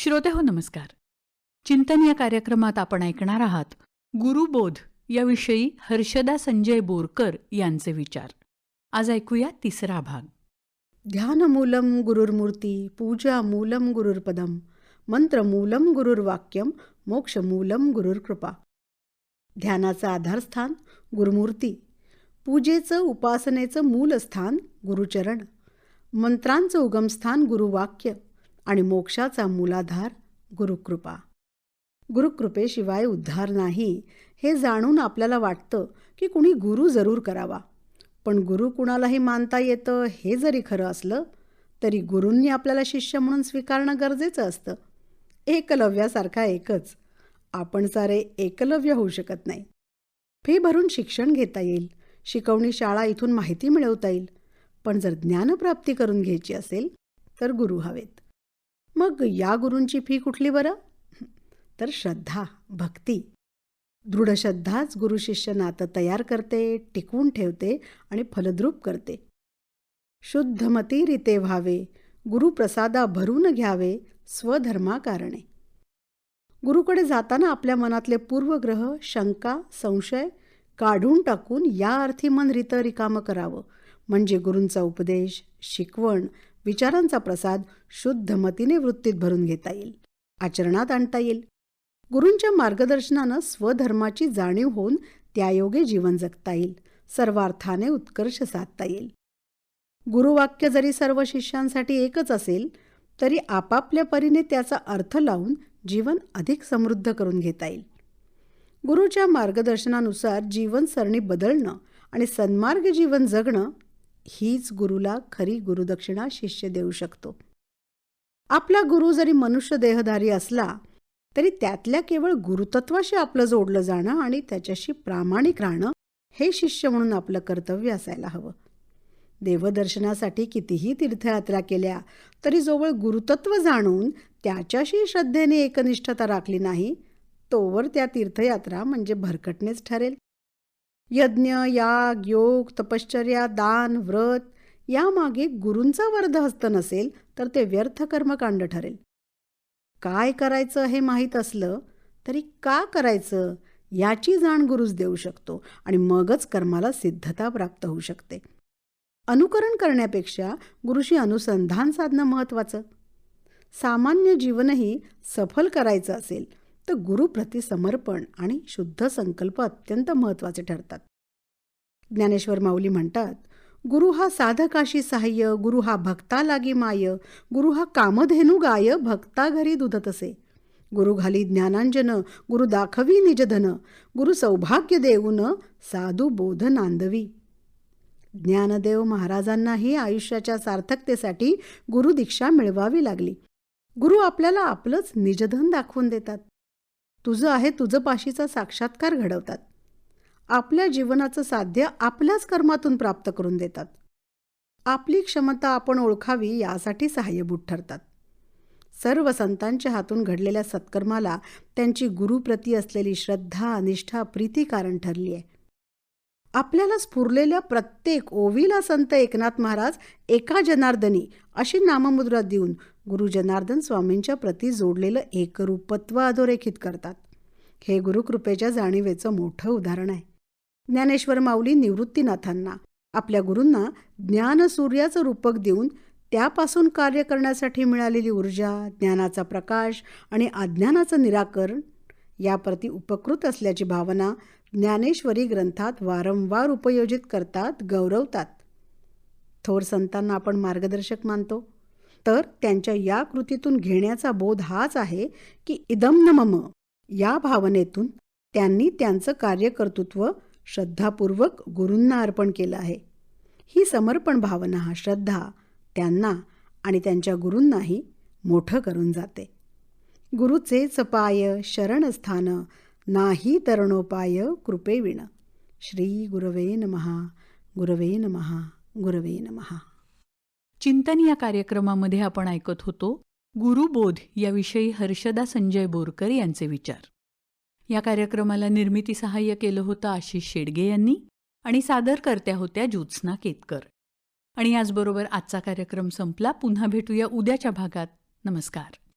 श्रोते हो नमस्कार. चिंतन या कार्यक्रमात आपण ऐकणार आहात गुरुबोध याविषयी हर्षदा संजय बोरकर यांचे विचार. आज ऐकूया तिसरा भाग. ध्यानमूलम गुरुर्मूर्ती पूजा मूलम गुरुर्पदम मंत्रमूलं गुरुर्वाक्यम मोक्षमूलं गुरुर्कृपा. ध्यानाचं आधारस्थान गुरुमूर्ती पूजेचं उपासनेचं मूलस्थान गुरुचरण मंत्रांचं उगमस्थान गुरुवाक्य. आणि मोक्षाचा मूलाधार गुरुकृपा. गुरुकृपेशिवाय उद्धार नाही हे जाणून आपल्याला वाटतं की कुणी गुरु जरूर करावा. पण गुरु कुणालाही मानता येतं हे जरी खरं असलं तरी गुरूंनी आपल्याला शिष्य म्हणून स्वीकारणं गरजेचं असतं. एकलव्यासारखा एकच. आपण सारे एकलव्य होऊ शकत नाही. फी भरून शिक्षण घेता येईल. शिकवणी शाळा इथून माहिती मिळवता येईल. पण जर ज्ञानप्राप्ती करून घ्यायची असेल तर गुरु हवेत. मग या गुरूंची फी कुठली बरं? तर श्रद्धा भक्ती. दृढ श्रद्धाच गुरु नातं तयार करते टिकवून ठेवते आणि फलद्रूप करते. शुद्धमती रीते व्हावे गुरुप्रसादा भरून घ्यावे स्वधर्माकारणे. गुरुकडे जाताना आपल्या मनातले पूर्वग्रह शंका संशय काढून टाकून या अर्थी मन रित रिकामं करावं. म्हणजे गुरूंचा उपदेश शिकवण विचारांचा प्रसाद शुद्ध मतीने वृत्तीत भरून घेता येईल. आचरणात आणता येईल. गुरूंच्या मार्गदर्शनानं स्वधर्माची जाणीव होऊन त्यायोगे जीवन जगता येईल. सर्वार्थाने उत्कर्ष साधता येईल. गुरुवाक्य जरी सर्व शिष्यांसाठी एकच असेल तरी आपापल्या परीने त्याचा अर्थ लावून जीवन अधिक समृद्ध करून घेता येईल. गुरुच्या मार्गदर्शनानुसार जीवन सरणी बदलणं आणि सन्मार्ग जीवन जगणं हीच गुरुला खरी गुरुदक्षिणा शिष्य देऊ शकतो. आपला गुरु जरी मनुष्य देहधारी असला तरी त्यातल्या केवळ गुरुतत्वाशी आपलं जोडलं जाणं आणि त्याच्याशी प्रामाणिक राहणं हे शिष्य म्हणून आपलं कर्तव्य असायला हवं. देवदर्शनासाठी कितीही तीर्थयात्रा केल्या तरी जवळ गुरुतत्व जाणून त्याच्याशी श्रद्धेने एकनिष्ठता राखली नाही तोवर त्या तीर्थयात्रा म्हणजे भरकटणेच ठरेल. यज्ञ याग योग तपश्चर्या दान व्रत यामागे गुरूंचा वर्धहस्त नसेल तर ते व्यर्थ कर्मकांड ठरेल. काय करायचं हे माहीत असलं तरी का करायचं याची जाण गुरुच देऊ शकतो आणि मगच कर्माला सिद्धता प्राप्त होऊ शकते. अनुकरण करण्यापेक्षा गुरुशी अनुसंधान साधणं महत्त्वाचं. सामान्य जीवनही सफल करायचं असेल तर गुरुप्रती समर्पण आणि शुद्ध संकल्प अत्यंत महत्त्वाचे ठरतात. ज्ञानेश्वर माऊली म्हणतात गुरु हा साधकाशी सहाय्य गुरु हा भक्ता लागी माय गुरु हा कामधेनू गाय भक्ता घरी दुधत असे गुरु घाली ज्ञानांजन गुरु दाखवी निजधन गुरु सौभाग्य देऊन साधू बोध नांदवी. ज्ञानदेव महाराजांनाही आयुष्याच्या सार्थकतेसाठी गुरुदीक्षा मिळवावी लागली. गुरु आपल्याला आपलंच निजधन दाखवून देतात. तुझं आहे तुझं पाशीचा साक्षात्कार घडवतात. आपल्या जीवनाचं साध्य आपल्याच कर्मातून प्राप्त करून देतात. आपली क्षमता आपण ओळखावी यासाठी सहाय्यभूत ठरतात. सर्व संतांच्या हातून घडलेल्या सत्कर्माला त्यांची गुरुप्रती असलेली श्रद्धा निष्ठा प्रीती कारण ठरली आहे आपल्याला स्फुरलेल्या प्रत्येक ओवीला संत एकनाथ महाराज एका जनार्दनी अशी नाममुद्रा देऊन गुरु जनार्दन स्वामींच्या प्रती जोडलेलं एकरूपत्व अधोरेखित करतात. हे गुरुकृपेच्या जाणीवेचं मोठं उदाहरण आहे. ज्ञानेश्वर माऊली निवृत्तीनाथांना आपल्या गुरूंना ज्ञानसूर्याचं रूपक देऊन त्यापासून कार्य करण्यासाठी मिळालेली ऊर्जा ज्ञानाचा प्रकाश आणि अज्ञानाचं निराकरण याप्रती उपकृत असल्याची भावना ज्ञानेश्वरी ग्रंथात वारंवार उपयोजित करतात गौरवतात. थोर संतांना आपण मार्गदर्शक मानतो. तर त्यांच्या या कृतीतून घेण्याचा बोध हाच आहे की इदम नमम मम या भावनेतून त्यांनी त्यांचं कार्यकर्तृत्व श्रद्धापूर्वक गुरूंना अर्पण केलं आहे. ही समर्पण भावना हा श्रद्धा त्यांना आणि त्यांच्या गुरूंनाही मोठं करून जाते. गुरुचेच पाय शरणस्थान नाही तरणोपाय कृपेविण श्री गुरवे नमहा गुरवे नमहा गुरवे नमहा चिंतन या कार्यक्रमामध्ये आपण ऐकत होतो गुरुबोध याविषयी हर्षदा संजय बोरकर यांचे विचार. या कार्यक्रमाला निर्मिती सहाय्य केलं होतं आशिष शेडगे यांनी आणि सादरकर्त्या होत्या ज्योत्स्ना केतकर. आणि याचबरोबर आजचा कार्यक्रम संपला. पुन्हा भेटूया उद्याच्या भागात. नमस्कार.